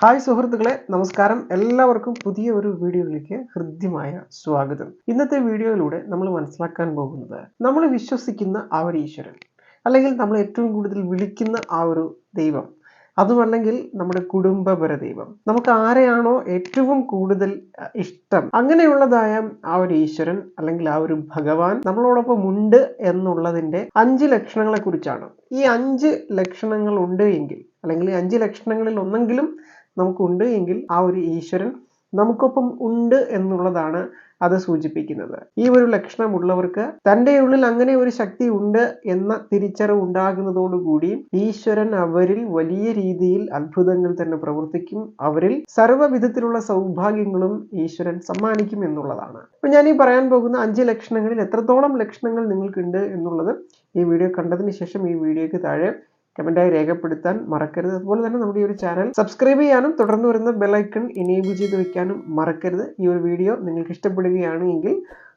Hi സുഹൃത്തുക്കളെ നമസ്കാരം. എല്ലാവർക്കും പുതിയ ഒരു വീഡിയോയിലേക്ക് ഹൃദ്യമായ സ്വാഗതം. ഇന്നത്തെ വീഡിയോയിലൂടെ നമ്മൾ മനസ്സിലാക്കാൻ പോകുന്നത് നമ്മൾ വിശ്വസിക്കുന്ന ആ ഒരു ഈശ്വരൻ അല്ലെങ്കിൽ നമ്മൾ ഏറ്റവും കൂടുതൽ വിളിക്കുന്ന ആ ഒരു ദൈവം അതുമല്ലെങ്കിൽ നമ്മുടെ കുടുംബപര ദൈവം. നമുക്ക് ആരെയാണോ ഏറ്റവും കൂടുതൽ ഇഷ്ടം? അങ്ങനെയുള്ളതായ ആ ഒരു ഈശ്വരൻ അല്ലെങ്കിൽ ആ ഒരു ഭഗവാൻ നമ്മളോടൊപ്പം ഉണ്ട് എന്നുള്ളതിന്റെ അഞ്ച് ലക്ഷണങ്ങളെക്കുറിച്ചാണ്. ഈ അഞ്ച് ലക്ഷണങ്ങൾ ഉണ്ട് എങ്കിൽ അല്ലെങ്കിൽ അഞ്ച് ലക്ഷണങ്ങളിൽ ഒന്നെങ്കിലും നമുക്കുണ്ട് എങ്കിൽ ആ ഒരു ഈശ്വരൻ നമുക്കൊപ്പം ഉണ്ട് എന്നുള്ളതാണ് അത് സൂചിപ്പിക്കുന്നത്. ഈ ഒരു ലക്ഷണമുള്ളവർക്ക് തന്റെ ഉള്ളിൽ അങ്ങനെ ഒരു ശക്തി ഉണ്ട് എന്ന തിരിച്ചറിവ് ഉണ്ടാകുന്നതോടുകൂടി ഈശ്വരൻ അവരിൽ വലിയ രീതിയിൽ അത്ഭുതങ്ങൾ തന്നെ പ്രവർത്തിക്കും. അവരിൽ സർവവിധത്തിലുള്ള സൗഭാഗ്യങ്ങളും ഈശ്വരൻ സമ്മാനിക്കും എന്നുള്ളതാണ്. അപ്പൊ ഞാൻ ഈ പറയാൻ പോകുന്ന അഞ്ച് ലക്ഷണങ്ങളിൽ എത്രത്തോളം ലക്ഷണങ്ങൾ നിങ്ങൾക്കുണ്ട് എന്നുള്ളത് ഈ വീഡിയോ കണ്ടതിന് ശേഷം ഈ വീഡിയോയ്ക്ക് താഴെ കമന്റായി രേഖപ്പെടുത്താൻ മറക്കരുത്. അതുപോലെ തന്നെ നമ്മുടെ ഈ ഒരു ചാനൽ സബ്സ്ക്രൈബ് ചെയ്യാനും തുടർന്ന് വരുന്ന ബെലൈക്കൺ ഇനേബിൾ ചെയ്ത് വെക്കാനും മറക്കരുത്. ഈ ഒരു വീഡിയോ നിങ്ങൾക്ക് ഇഷ്ടപ്പെടുകയാണ് എങ്കിൽ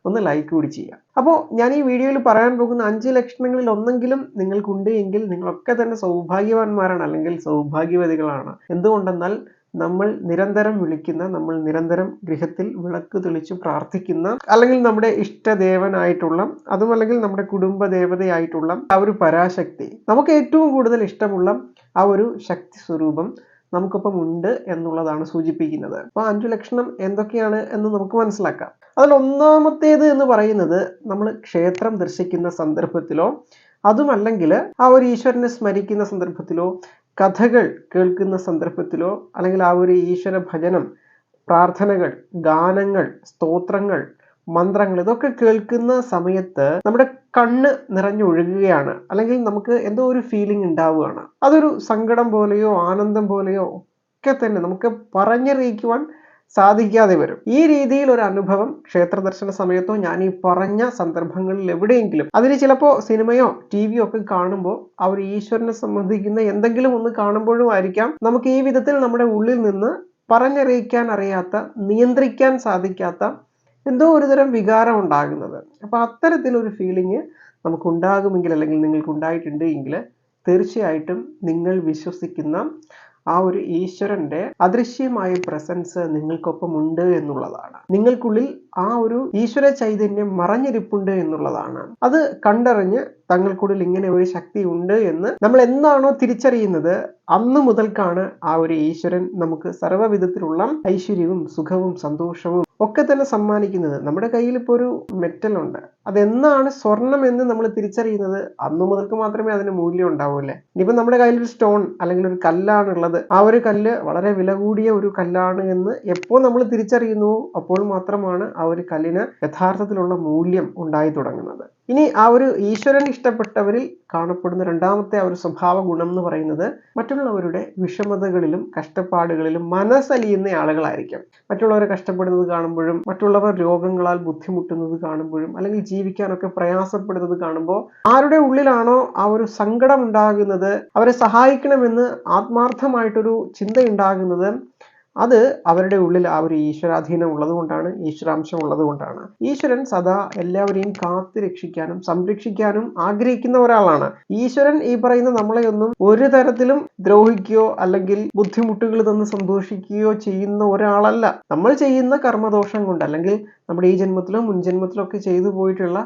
ഒന്ന് ലൈക്ക് കൂടി ചെയ്യാം അപ്പോൾ ഞാൻ ഈ വീഡിയോയിൽ പറയാൻ പോകുന്ന അഞ്ച് ലക്ഷണങ്ങളിൽ ഒന്നെങ്കിലും നിങ്ങൾക്കുണ്ട് എങ്കിൽ നിങ്ങളൊക്കെ തന്നെ സൗഭാഗ്യവാന്മാരാണ് അല്ലെങ്കിൽ സൗഭാഗ്യവതികളാണ്. എന്തുകൊണ്ടെന്നാൽ നമ്മൾ നിരന്തരം വിളിക്കുന്ന നമ്മൾ നിരന്തരം ഗൃഹത്തിൽ വിളക്ക് തെളിച്ച് പ്രാർത്ഥിക്കുന്ന അല്ലെങ്കിൽ നമ്മുടെ ഇഷ്ടദേവനായിട്ടുള്ള അതും അല്ലെങ്കിൽ നമ്മുടെ കുടുംബ ദേവതയായിട്ടുള്ള ആ ഒരു പരാശക്തി. നമുക്ക് ഏറ്റവും കൂടുതൽ ഇഷ്ടമുള്ള ആ ഒരു ശക്തി സ്വരൂപം നമുക്കിപ്പം ഉണ്ട് എന്നുള്ളതാണ് സൂചിപ്പിക്കുന്നത്. അപ്പോൾ അഞ്ചു ലക്ഷണം എന്തൊക്കെയാണ് എന്ന് നമുക്ക് മനസ്സിലാക്കാം. അതിൽ ഒന്നാമത്തേത് എന്ന് പറയുന്നത് നമ്മൾ ക്ഷേത്രം ദർശിക്കുന്ന സന്ദർഭത്തിലോ അതുമല്ലെങ്കിൽ ആ ഒരു ഈശ്വരനെ സ്മരിക്കുന്ന സന്ദർഭത്തിലോ കഥകൾ കേൾക്കുന്ന സന്ദർഭത്തിലോ അല്ലെങ്കിൽ ആ ഒരു ഈശ്വര ഭജനം പ്രാർത്ഥനകൾ ഗാനങ്ങൾ സ്തോത്രങ്ങൾ മന്ത്രങ്ങൾ ഇതൊക്കെ കേൾക്കുന്ന സമയത്ത് നമ്മുടെ കണ്ണ് നിറഞ്ഞൊഴുകുകയാണ് അല്ലെങ്കിൽ നമുക്ക് എന്തോ ഒരു ഫീലിംഗ് ഉണ്ടാവുകയാണ്. അതൊരു സങ്കടം പോലെയോ ആനന്ദം പോലെയോ ഒക്കെ തന്നെ നമുക്ക് പറഞ്ഞറിയിക്കുവാൻ സാധിക്കാതെ വരും. ഈ രീതിയിൽ ഒരു അനുഭവം ക്ഷേത്ര ദർശന സമയത്തോ ഞാൻ ഈ പറഞ്ഞ സന്ദർഭങ്ങളിൽ എവിടെയെങ്കിലും അതിന് ചിലപ്പോൾ സിനിമയോ ടി വിയോ ഒക്കെ കാണുമ്പോൾ അവർ ഈശ്വരനെ സംബന്ധിക്കുന്ന എന്തെങ്കിലും ഒന്ന് കാണുമ്പോഴും ആയിരിക്കാം. നമുക്ക് ഈ വിധത്തിൽ നമ്മുടെ ഉള്ളിൽ നിന്ന് പറഞ്ഞറിയിക്കാൻ അറിയാത്ത നിയന്ത്രിക്കാൻ സാധിക്കാത്ത എന്തോ ഒരുതരം വികാരം ഉണ്ടാകുന്നത്. അപ്പൊ അത്തരത്തിലൊരു ഫീലിംഗ് നമുക്ക് ഉണ്ടാകുമെങ്കിൽ അല്ലെങ്കിൽ നിങ്ങൾക്ക് ഉണ്ടായിട്ടുണ്ട് എങ്കിൽ തീർച്ചയായിട്ടും നിങ്ങൾ വിശ്വസിക്കുന്ന ആ ഒരു ഈശ്വരന്റെ അദൃശ്യമായ പ്രസൻസ് നിങ്ങൾക്കൊപ്പം ഉണ്ട് എന്നുള്ളതാണ്. നിങ്ങൾക്കുള്ളിൽ ആ ഒരു ഈശ്വര ചൈതന്യം മറഞ്ഞിരിപ്പുണ്ട് എന്നുള്ളതാണ്. അത് കണ്ടറിഞ്ഞ് തങ്ങൾക്കുള്ളിൽ ഇങ്ങനെ ഒരു ശക്തി ഉണ്ട് എന്ന് നമ്മൾ എന്താണോ തിരിച്ചറിയുന്നത് അന്ന് മുതൽക്കാണ് ആ ഒരു ഈശ്വരൻ നമുക്ക് സർവവിധത്തിലുള്ള ഐശ്വര്യവും സുഖവും സന്തോഷവും ഒക്കെ തന്നെ സമ്മാനിക്കുന്നത്. നമ്മുടെ കയ്യിൽ ഇപ്പോൾ ഒരു മെറ്റൽ ഉണ്ട്. അതെന്നാണ് സ്വർണം എന്ന് നമ്മൾ തിരിച്ചറിയുന്നത്? അന്നു മുതൽക്ക് മാത്രമേ അതിന് മൂല്യം ഉണ്ടാവൂല്ലേ ഇനിയിപ്പോൾ നമ്മുടെ കയ്യിൽ ഒരു സ്റ്റോൺ അല്ലെങ്കിൽ ഒരു കല്ലാണുള്ളത്. ആ ഒരു കല്ല് വളരെ വില കൂടിയ ഒരു കല്ലാണ് എന്ന് എപ്പോൾ നമ്മൾ തിരിച്ചറിയുന്നു? അപ്പോൾ മാത്രമാണ് ആ ഒരു കല്ലിന് യഥാർത്ഥത്തിലുള്ള മൂല്യം ഉണ്ടായി തുടങ്ങുന്നത്. ഇനി ആ ഒരു ഈശ്വരൻ ഇഷ്ടപ്പെട്ടവരിൽ കാണപ്പെടുന്ന രണ്ടാമത്തെ ആ ഒരു സ്വഭാവ ഗുണം എന്ന് പറയുന്നത് മറ്റുള്ളവരുടെ വിഷമതകളിലും കഷ്ടപ്പാടുകളിലും മനസ്സലിയുന്ന ആളുകളായിരിക്കും. മറ്റുള്ളവരെ കഷ്ടപ്പെടുന്നത് കാണുമ്പോഴും മറ്റുള്ളവർ രോഗങ്ങളാൽ ബുദ്ധിമുട്ടുന്നത് കാണുമ്പോഴും അല്ലെങ്കിൽ ജീവിക്കാനൊക്കെ പ്രയാസപ്പെടുന്നത് കാണുമ്പോൾ ആരുടെ ഉള്ളിലാണോ ആ ഒരു സങ്കടം ഉണ്ടാകുന്നത് അവരെ സഹായിക്കണമെന്ന് ആത്മാർത്ഥമായിട്ടൊരു ചിന്ത ഉണ്ടാകുന്നത് അത് അവരുടെ ഉള്ളിൽ ആ ഒരു ഈശ്വരാധീനം ഉള്ളതുകൊണ്ടാണ് ഈശ്വരാംശം ഉള്ളതുകൊണ്ടാണ് ഈശ്വരൻ സദാ എല്ലാവരെയും കാത്തു രക്ഷിക്കാനും സംരക്ഷിക്കാനും ആഗ്രഹിക്കുന്ന ഒരാളാണ്. ഈശ്വരൻ ഈ പറയുന്ന നമ്മളെ ഒന്നും ഒരു തരത്തിലും ദ്രോഹിക്കുകയോ അല്ലെങ്കിൽ ബുദ്ധിമുട്ടുകൾ തന്ന് സന്തോഷിക്കുകയോ ചെയ്യുന്ന ഒരാളല്ല. നമ്മൾ ചെയ്യുന്ന കർമ്മദോഷം കൊണ്ട് അല്ലെങ്കിൽ നമ്മുടെ ഈ ജന്മത്തിലോ മുൻ ജന്മത്തിലോ ഒക്കെ ചെയ്തു പോയിട്ടുള്ള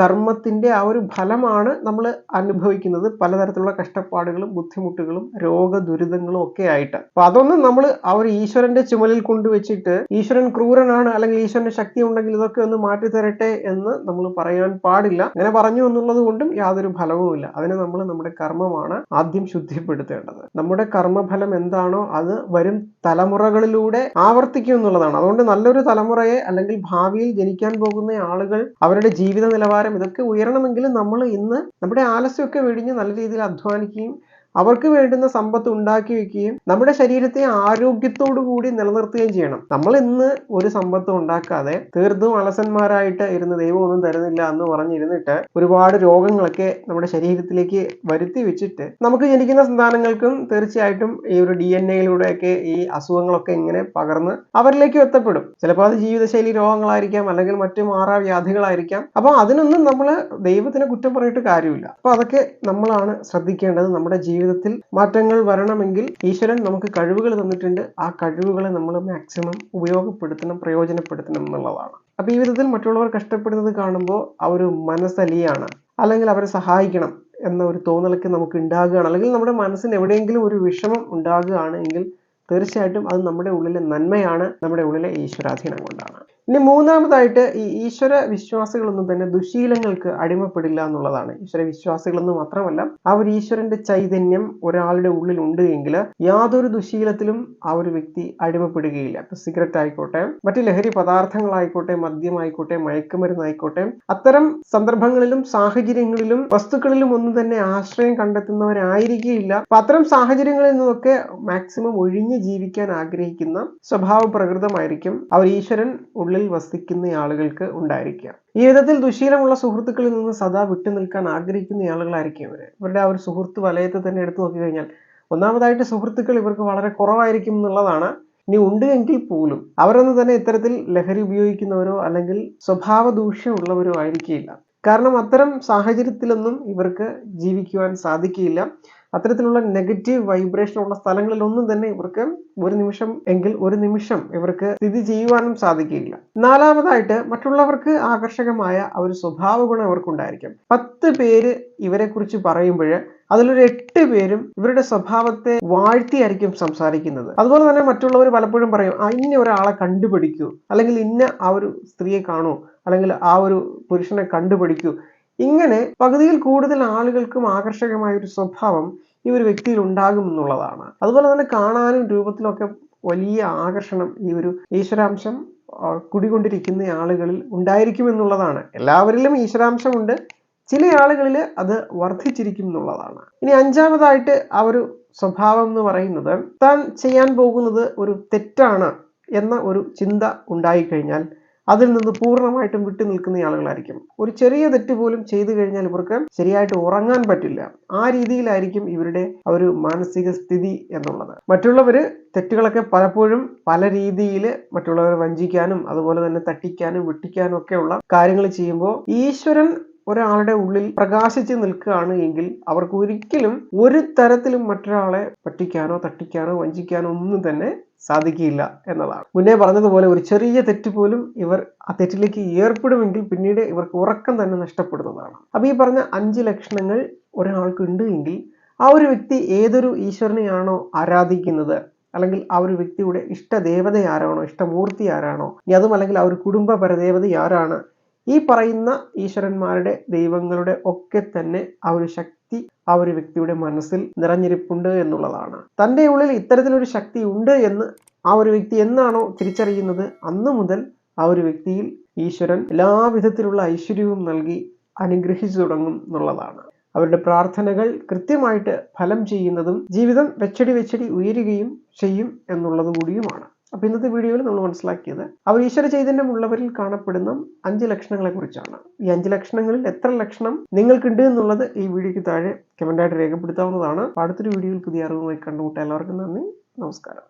കർമ്മത്തിന്റെ ആ ഒരു ഫലമാണ് നമ്മൾ അനുഭവിക്കുന്നത്. പലതരത്തിലുള്ള കഷ്ടപ്പാടുകളും ബുദ്ധിമുട്ടുകളും രോഗദുരിതങ്ങളും ഒക്കെ ആയിട്ട്. അപ്പൊ അതൊന്നും നമ്മൾ ആ ഒരു ഈശ്വരന്റെ ചുമലിൽ കൊണ്ടുവച്ചിട്ട് ഈശ്വരൻ ക്രൂരനാണ് അല്ലെങ്കിൽ ഈശ്വരന്റെ ശക്തി ഉണ്ടെങ്കിൽ ഇതൊക്കെ ഒന്ന് മാറ്റി തരട്ടെ എന്ന് നമ്മൾ പറയാൻ പാടില്ല. അങ്ങനെ പറഞ്ഞു എന്നുള്ളത് കൊണ്ടും യാതൊരു ഫലവുമില്ല അതിന് നമ്മൾ നമ്മുടെ കർമ്മമാണ് ആദ്യം ശുദ്ധിപ്പെടുത്തേണ്ടത്. നമ്മുടെ കർമ്മഫലം എന്താണോ അത് വരും തലമുറകളിലൂടെ ആവർത്തിക്കും എന്നുള്ളതാണ്. അതുകൊണ്ട് നല്ലൊരു തലമുറയെ അല്ലെങ്കിൽ ഭാവിയിൽ ജനിക്കാൻ പോകുന്ന ആളുകൾ അവരുടെ ജീവിത നിലവാരം ഇതൊക്കെ ഉയരണമെങ്കിൽ നമ്മൾ ഇന്ന് നമ്മുടെ ആലസ്യമൊക്കെ വെടിഞ്ഞ് നല്ല രീതിയിൽ അധ്വാനിക്കുകയും അവർക്ക് വേണ്ടുന്ന സമ്പത്ത് ഉണ്ടാക്കി വെക്കുകയും നമ്മുടെ ശരീരത്തെ ആരോഗ്യത്തോടു കൂടി നിലനിർത്തുകയും ചെയ്യണം. നമ്മൾ ഇന്ന് ഒരു സമ്പത്ത് ഉണ്ടാക്കാതെ തീർത്തും അലസന്മാരായിട്ട് ഇരുന്ന് ദൈവം ഒന്നും തരുന്നില്ല എന്ന് പറഞ്ഞിരുന്നിട്ട് ഒരുപാട് രോഗങ്ങളൊക്കെ നമ്മുടെ ശരീരത്തിലേക്ക് വരുത്തി വെച്ചിട്ട് നമുക്ക് ജനിക്കുന്ന സന്താനങ്ങൾക്കും തീർച്ചയായിട്ടും ഈ ഒരു ഡി എൻ എയിലൂടെയൊക്കെ ഈ അസുഖങ്ങളൊക്കെ ഇങ്ങനെ പകർന്ന് അവരിലേക്ക് എത്തപ്പെടും. ചിലപ്പോൾ അത് ജീവിതശൈലി രോഗങ്ങളായിരിക്കാം അല്ലെങ്കിൽ മറ്റു മാറാ വ്യാധികളായിരിക്കാം. അപ്പോൾ അതിനൊന്നും നമ്മൾ ദൈവത്തിനെ കുറ്റം പറഞ്ഞിട്ട് കാര്യമില്ല. അപ്പോൾ അതൊക്കെ നമ്മളാണ് ശ്രദ്ധിക്കേണ്ടത്. നമ്മുടെ ജീവിത ജീവിതത്തിൽ മാറ്റങ്ങൾ വരണമെങ്കിൽ ഈശ്വരൻ നമുക്ക് കഴിവുകൾ തന്നിട്ടുണ്ട്. ആ കഴിവുകളെ നമ്മൾ മാക്സിമം ഉപയോഗപ്പെടുത്തണം പ്രയോജനപ്പെടുത്തണം എന്നുള്ളതാണ്. അപ്പൊ ഈ വിധത്തിൽ മറ്റുള്ളവർ കഷ്ടപ്പെടുന്നത് കാണുമ്പോൾ ആ ഒരു മനസ്സലിയാണ്. അല്ലെങ്കിൽ അവരെ സഹായിക്കണം എന്ന ഒരു തോന്നലൊക്കെ നമുക്ക് ഉണ്ടാകുകയാണ്. അല്ലെങ്കിൽ നമ്മുടെ മനസ്സിന് എവിടെയെങ്കിലും ഒരു വിഷമം ഉണ്ടാകുകയാണെങ്കിൽ തീർച്ചയായിട്ടും അത് നമ്മുടെ ഉള്ളിലെ നന്മയാണ് നമ്മുടെ ഉള്ളിലെ ഈശ്വരാധീനം കൊണ്ടാണ്. ഇനി മൂന്നാമതായിട്ട് ഈ ഈശ്വര വിശ്വാസികളൊന്നും തന്നെ ദുശീലങ്ങൾക്ക് അടിമപ്പെടില്ല എന്നുള്ളതാണ്. ഈശ്വര വിശ്വാസികളെന്ന് മാത്രമല്ല ആ ഒരു ഈശ്വരന്റെ ചൈതന്യം ഒരാളുടെ ഉള്ളിൽ ഉണ്ട് എങ്കിൽ യാതൊരു ദുശീലത്തിലും ആ ഒരു വ്യക്തി അടിമപ്പെടുകയില്ല. ഇപ്പൊ സിഗരറ്റ് ആയിക്കോട്ടെ മറ്റു ലഹരി പദാർത്ഥങ്ങളായിക്കോട്ടെ മദ്യമായിക്കോട്ടെ മയക്കുമരുന്നായിക്കോട്ടെ അത്തരം സന്ദർഭങ്ങളിലും സാഹചര്യങ്ങളിലും വസ്തുക്കളിലും ഒന്നും തന്നെ ആശ്രയം കണ്ടെത്തുന്നവരായിരിക്കുകയില്ല. അപ്പൊ അത്തരം സാഹചര്യങ്ങളിൽ നിന്നൊക്കെ മാക്സിമം ഒഴിഞ്ഞ് ജീവിക്കാൻ ആഗ്രഹിക്കുന്ന സ്വഭാവ പ്രകൃതമായിരിക്കും അവർ ഈശ്വരൻ ഉള്ളിൽ വസിക്കുന്ന ആളുകൾക്ക് ഉണ്ടായിരിക്കാം. ഈ വിധത്തിൽ ദുശീലമുള്ള സുഹൃത്തുക്കളിൽ നിന്ന് സദാ വിട്ടു നിൽക്കാൻ ആഗ്രഹിക്കുന്ന ആളുകളായിരിക്കും ഇവർ. ഇവരുടെ ആ ഒരു സുഹൃത്ത് വലയത്തെ തന്നെ എടുത്തു നോക്കി കഴിഞ്ഞാൽ ഒന്നാമതായിട്ട് സുഹൃത്തുക്കൾ ഇവർക്ക് വളരെ കുറവായിരിക്കും എന്നുള്ളതാണ്. ഇനി ഉണ്ട് എങ്കിൽ പോലും അവരൊന്നും തന്നെ ഇത്തരത്തിൽ ലഹരി ഉപയോഗിക്കുന്നവരോ അല്ലെങ്കിൽ സ്വഭാവ ദൂഷ്യമുള്ളവരോ ആയിരിക്കില്ല. കാരണം അത്തരം സാഹചര്യത്തിലൊന്നും ഇവർക്ക് ജീവിക്കുവാൻ സാധിക്കില്ല. അത്തരത്തിലുള്ള നെഗറ്റീവ് വൈബ്രേഷൻ ഉള്ള സ്ഥലങ്ങളിലൊന്നും തന്നെ ഇവർക്ക് ഒരു നിമിഷം എങ്കിൽ ഒരു നിമിഷം ഇവർക്ക് സ്ഥിതി ചെയ്യുവാനും സാധിക്കില്ല നാലാമതായിട്ട് മറ്റുള്ളവർക്ക് ആകർഷകമായ ഒരു സ്വഭാവ ഗുണം ഇവർക്കുണ്ടായിരിക്കും. പത്ത് പേര് ഇവരെ കുറിച്ച് പറയുമ്പോൾ അതിലൊരു എട്ട് പേരും ഇവരുടെ സ്വഭാവത്തെ വാഴ്ത്തിയായിരിക്കും സംസാരിക്കുന്നത്. അതുപോലെ തന്നെ മറ്റുള്ളവർ പലപ്പോഴും പറയും ആ ഇന്ന ഒരാളെ കണ്ടുപിടിക്കൂ. അല്ലെങ്കിൽ ഇന്ന ആ ഒരു സ്ത്രീയെ കാണൂ. അല്ലെങ്കിൽ ആ ഒരു പുരുഷനെ കണ്ടുപിടിക്കൂ. ഇങ്ങനെ പകുതിയിൽ കൂടുതൽ ആളുകൾക്കും ആകർഷകമായ ഒരു സ്വഭാവം ഈ ഒരു വ്യക്തിയിൽ ഉണ്ടാകും എന്നുള്ളതാണ്. അതുപോലെ തന്നെ കാണാനും രൂപത്തിലൊക്കെ വലിയ ആകർഷണം ഈ ഒരു ഈശ്വരാംശം കുടികൊണ്ടിരിക്കുന്ന ആളുകളിൽ ഉണ്ടായിരിക്കും എന്നുള്ളതാണ്. എല്ലാവരിലും ഈശ്വരാംശമുണ്ട്. ചില ആളുകളിൽ അത് വർദ്ധിച്ചിരിക്കും എന്നുള്ളതാണ്. ഇനി അഞ്ചാമതായിട്ട് ആ ഒരു സ്വഭാവം എന്ന് പറയുന്നത് താൻ ചെയ്യാൻ പോകുന്നത് ഒരു തെറ്റാണ് എന്ന ഒരു ചിന്ത ഉണ്ടായിക്കഴിഞ്ഞാൽ അതിൽ നിന്ന് പൂർണമായിട്ടും വിട്ടു നിൽക്കുന്ന ആളുകളായിരിക്കും. ഒരു ചെറിയ തെറ്റ് പോലും ചെയ്തു കഴിഞ്ഞാൽ ഇവർക്ക് ശരിയായിട്ട് ഉറങ്ങാൻ പറ്റില്ല. ആ രീതിയിലായിരിക്കും ഇവരുടെ ഒരു മാനസിക സ്ഥിതി എന്നുള്ളത്. മറ്റുള്ളവര് തെറ്റുകളൊക്കെ പലപ്പോഴും പല രീതിയിൽ മറ്റുള്ളവരെ വഞ്ചിക്കാനും അതുപോലെ തന്നെ തട്ടിക്കാനും വെട്ടിക്കാനും ഒക്കെയുള്ള കാര്യങ്ങൾ ചെയ്യുമ്പോൾ ഈശ്വരൻ ഒരാളുടെ ഉള്ളിൽ പ്രകാശിച്ച് നിൽക്കുകയാണ് എങ്കിൽ അവർക്ക് ഒരിക്കലും ഒരു തരത്തിലും മറ്റൊരാളെ പറ്റിക്കാനോ തട്ടിക്കാനോ വഞ്ചിക്കാനോ ഒന്നും തന്നെ സാധിക്കില്ല എന്നതാണ്. മുന്നേ പറഞ്ഞതുപോലെ ഒരു ചെറിയ തെറ്റ് പോലും ഇവർ ആ തെറ്റിലേക്ക് ഏർപ്പെടുമെങ്കിൽ പിന്നീട് ഇവർക്ക് ഉറക്കം തന്നെ നഷ്ടപ്പെടുന്നതാണ്. അപ്പൊ ഈ പറഞ്ഞ അഞ്ച് ലക്ഷണങ്ങൾ ഒരാൾക്ക് ഉണ്ട് എങ്കിൽ ആ ഒരു വ്യക്തി ഏതൊരു ഈശ്വരനെയാണോ ആരാധിക്കുന്നത്? അല്ലെങ്കിൽ ആ ഒരു വ്യക്തിയുടെ ഇഷ്ടദേവത ആരാണോ ഇഷ്ടമൂർത്തി ആരാണോ? ഇനി അതും അല്ലെങ്കിൽ ആ ഒരു കുടുംബ പരദേവത ആരാണ് ഈ പറയുന്ന ഈശ്വരന്മാരുടെ ദൈവങ്ങളുടെ ഒക്കെ തന്നെ ആ ഒരു ശക്തി ആ ഒരു വ്യക്തിയുടെ മനസ്സിൽ നിറഞ്ഞിരിപ്പുണ്ട് എന്നുള്ളതാണ്. തന്റെ ഉള്ളിൽ ഇത്തരത്തിലൊരു ശക്തി ഉണ്ട് എന്ന് ആ ഒരു വ്യക്തി എന്നാണോ തിരിച്ചറിയുന്നത്? അന്ന് മുതൽ ആ ഒരു വ്യക്തിയിൽ ഈശ്വരൻ എല്ലാവിധത്തിലുള്ള ഐശ്വര്യവും നൽകി അനുഗ്രഹിച്ചു തുടങ്ങും എന്നുള്ളതാണ്. അവരുടെ പ്രാർത്ഥനകൾ കൃത്യമായിട്ട് ഫലം ചെയ്യുന്നതും ജീവിതം വെച്ചടി വെച്ചടി ഉയരുകയും ചെയ്യും എന്നുള്ളത് കൂടിയുമാണ് അപ്പൊ ഇന്നത്തെ വീഡിയോയിൽ നമ്മൾ മനസ്സിലാക്കിയത് അവർ ഈശ്വര ചൈതന്യം ഉള്ളവരിൽ കാണപ്പെടുന്ന അഞ്ച് ലക്ഷണങ്ങളെ കുറിച്ചാണ് ഈ അഞ്ച് ലക്ഷണങ്ങളിൽ എത്ര ലക്ഷണം നിങ്ങൾക്കുണ്ട് എന്നുള്ളത് ഈ വീഡിയോയ്ക്ക് താഴെ കമന്റായിട്ട് രേഖപ്പെടുത്താവുന്നതാണ്. അടുത്തൊരു വീഡിയോയിൽ പുതിയ അറിവുമായി കണ്ടുമുട്ടാം എല്ലാവർക്കും നന്ദി. നമസ്കാരം.